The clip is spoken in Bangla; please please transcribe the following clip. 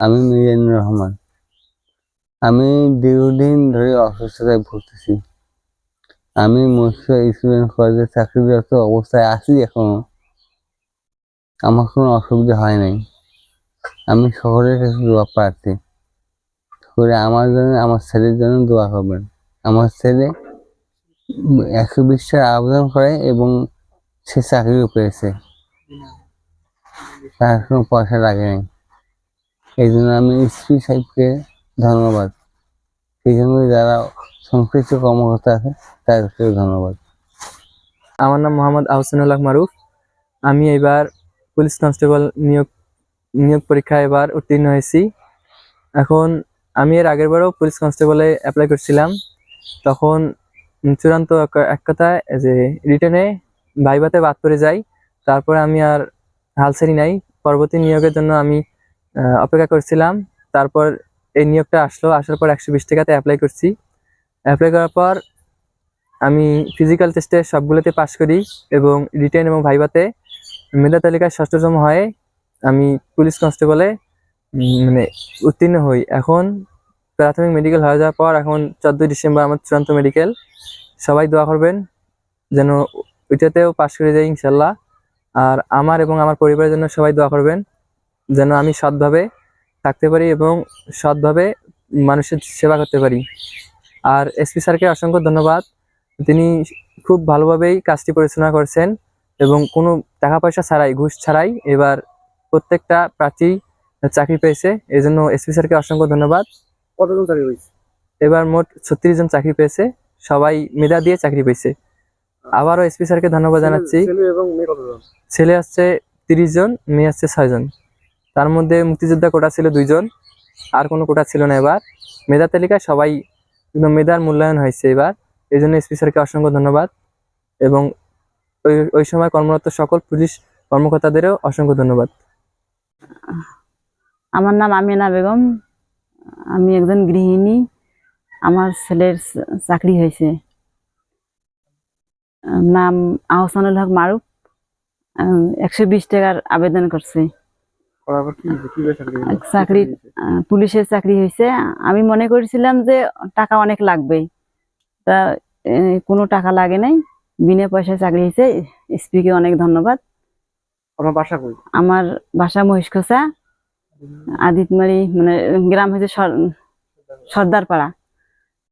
আমি মিজানুর রহমান। আমি দীর্ঘদিন ধরে অসুস্থতায় ভুগতেছি। আমি মৎস্য স্টুডেন্ট কলেজে চাকরিরত অবস্থায় আছি এখনও। আমার কোনো অসুবিধা হয় নাই। আমি সকলের কাছে দোয়া প্রার্থী। করে আমার জন্য, আমার ছেলের জন্য দোয়া করবেন। আমার ছেলে একশো বিশ আবেদন করে এবং সে চাকরিও পেয়েছে। তার কোনো পয়সা লাগে নাই। এই জন্য আমি এসপি সাহেবকে ধন্যবাদ। সেই জন্য যারা সংশ্লিষ্ট কর্মকর্তা আছে, তাদেরকে ধন্যবাদ। আমার নাম মোহাম্মদ আহসানুল্লাহ মারুফ। আমি এবার পুলিশ কনস্টেবল নিয়োগ নিয়োগ পরীক্ষা এবার উত্তীর্ণ হয়েছি। এখন আমি এর আগের বারও পুলিশ কনস্টেবলে অ্যাপ্লাই করছিলাম। তখন চূড়ান্ত এক- কথায় যে রিটেনে ভাইভাতে বাদ পড়ে যাই। তারপরে আমি আর হাল ছাড়ি নাই। পরবর্তী নিয়োগের জন্য আমি অপেক্ষা করছিলাম। তারপর এই নিয়োগটা আসলো। আসার পর একশো বিশ টাকাতে অ্যাপ্লাই করছি। অ্যাপ্লাই করার পর আমি ফিজিক্যাল টেস্টে সবগুলোতে পাশ করি এবং রিটেন এবং ভাইভাতে মেধা তালিকায় ষষ্ঠতম হয়ে আমি পুলিশ কনস্টেবলে মানে উত্তীর্ণ হই। এখন প্রাথমিক মেডিকেল হয়ে যাওয়ার পর এখন চোদ্দোই ডিসেম্বর আমার চূড়ান্ত মেডিকেল সবাই দোয়া করবেন যেন ওইটাতেও পাশ করে যাই ইনশাল্লাহ। আর আমার এবং আমার পরিবারের জন্য সবাই দোয়া করবেন যেন আমি সৎভাবে থাকতে পারি এবং সৎভাবে মানুষের সেবা করতে পারি। আর এসপি স্যারকে অসংখ্য ধন্যবাদ। তিনি খুব ভালোভাবেই কাজটি পরিচালনা করছেন এবং কোনো টাকা পয়সা ছাড়াই ঘুষ ছাড়াই এবার প্রত্যেকটা প্রার্থী চাকরি পেয়েছে। এই জন্য এসপি স্যারকে অসংখ্য ধন্যবাদ। কতজন চাকরি হয়েছে এবার মোট ছত্রিশ জন চাকরি পেয়েছে। সবাই মেধা দিয়ে চাকরি পেয়েছে। আবারও এসপি স্যারকে ধন্যবাদ জানাচ্ছি। ছেলে এবং ছেলে আসছে তিরিশ জন মেয়ে আসছে ছয়জন তার মধ্যে মুক্তিযোদ্ধা কোটা ছিল দুইজন, আর কোনো কোটা ছিল না এবার। মেধা তালিকায় সবাই একদম মেধার মূল্যায়ন হয়েছে এবার। এই জন্য এসপি স্যারকে অসংখ্য ধন্যবাদ। এবং ওই ওই সময় কর্মরত সকল পুলিশ কর্মকর্তাদেরও অসংখ্য ধন্যবাদ। আমার নাম আমিনা বেগম। আমি একজন গৃহিণী। আমার ছেলের চাকরি হয়েছে। নাম আহসানুল হক মারুফ। একশো বিশ টাকার আবেদন করছে। চাকরি পুলিশের চাকরি হয়েছে। আমি মনে করেছিলাম যে টাকা অনেক লাগবে তা কোনো টাকা লাগে নাই। বিনা পয়সায় চাকরি হয়েছে। স্পিকে অনেক ধন্যবাদ। আমার বাসা কই? আমার বাসা মহিষখোসা আদিতমারি মানে গ্রাম হয়েছে সর- সর্দারপাড়া।